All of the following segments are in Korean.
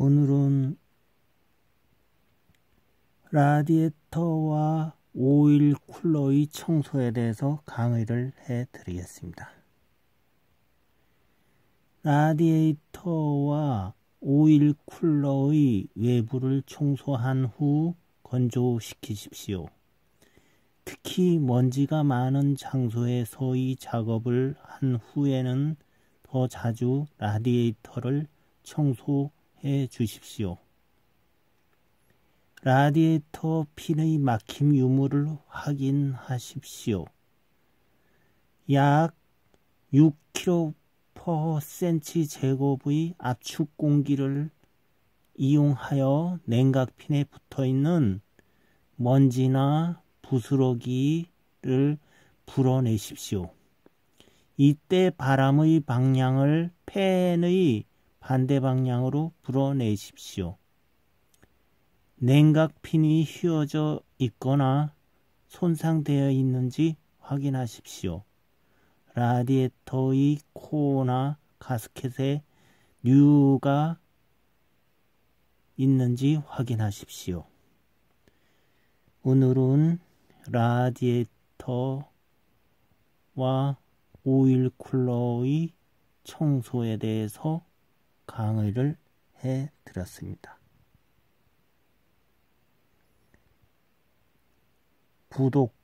오늘은 라디에이터와 오일 쿨러의 청소에 대해서 강의를 해 드리겠습니다. 라디에이터와 오일 쿨러의 외부를 청소한 후 건조시키십시오. 특히 먼지가 많은 장소에서의 작업을 한 후에는 더 자주 라디에이터를 청소 해 주십시오. 라디에이터 핀의 막힘 유무를 확인하십시오. 약 6kg/cm 제곱의 압축 공기를 이용하여 냉각핀에 붙어 있는 먼지나 부스러기를 불어내십시오. 이때 바람의 방향을 팬의 반대 방향으로 불어내십시오. 냉각핀이 휘어져 있거나 손상되어 있는지 확인하십시오. 라디에이터의 코나 가스켓에 류가 있는지 확인하십시오. 오늘은 라디에이터와 오일 쿨러의 청소에 대해서 강의를 해 드렸습니다. 구독,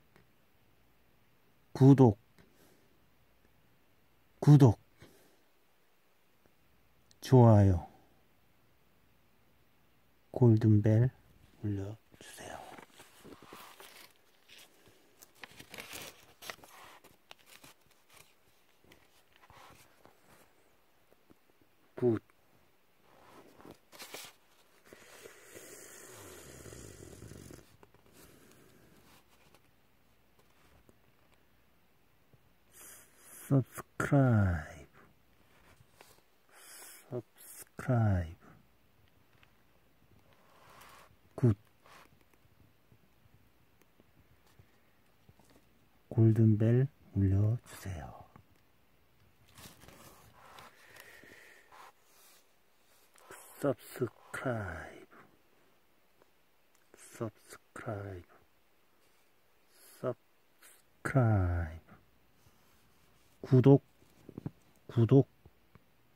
구독, 구독, 좋아요, 골든벨 눌러주세요. 굿. Subscribe subscribe 굿 골든벨 울려주세요. subscribe subscribe subscribe 구독, 구독,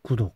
구독.